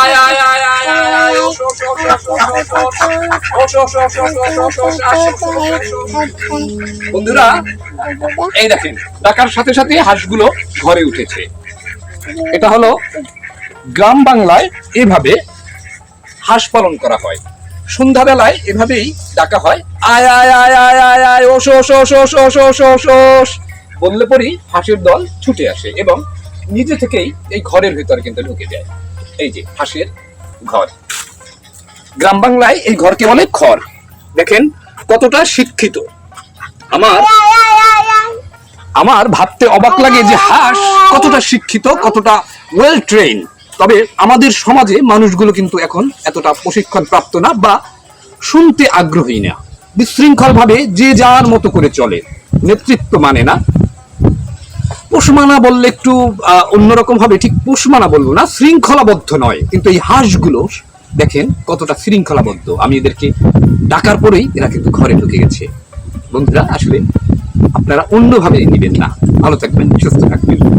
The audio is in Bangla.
আয় আয় আয় আয় আয় আয় বন্ধুরা এই দেখেন ডাকার সাথে সাথে হাঁসগুলো ঘরে উঠেছে এটা হলো গ্রাম বাংলায় এভাবে হাঁস পালন করা হয় সন্ধ্যাবেলায় এভাবেই ডাকা হয় আয় আয় আয় আয় আয় আয় ওসো ওসো ওসো ওসো ওসো বললে পরই হাঁসের দল ছুটে আসে এবং নিজে থেকেই এই ঘরের ভেতর কিন্তু ঢুকে যায় এই যে হাঁসের ঘর। গ্রাম বাংলায় এই ঘরকে বলে ঘর দেখেন কতটা শিক্ষিত। আমার আমার ভাবতে অবাক লাগে যে হাঁস কতটা শিক্ষিত, কতটা ওয়েল ট্রেন তবে আমাদের সমাজে মানুষগুলো কিন্তু এখন এতটা প্রশিক্ষণ প্রাপ্ত না বা শুনতে আগ্রহী না। বিশৃঙ্খল ভাবে যে যার মতো করে চলে। নেতৃত্ব মানে না। পোষমানা বললে একটু অন্যরকম হবে ঠিক পোষমানা বলব না, শৃঙ্খলাবদ্ধ নয়। কিন্তু এই হাঁসগুলো, দেখেন কতটা শৃঙ্খলাবদ্ধ। আমি এদেরকে ডাকার পরেই এরা কিন্তু ঘরে ঢুকে গেছে। বন্ধুরা, আসলে আপনারা অন্যভাবে নেবেন না। ভালো থাকবেন, সুস্থ থাকবেন।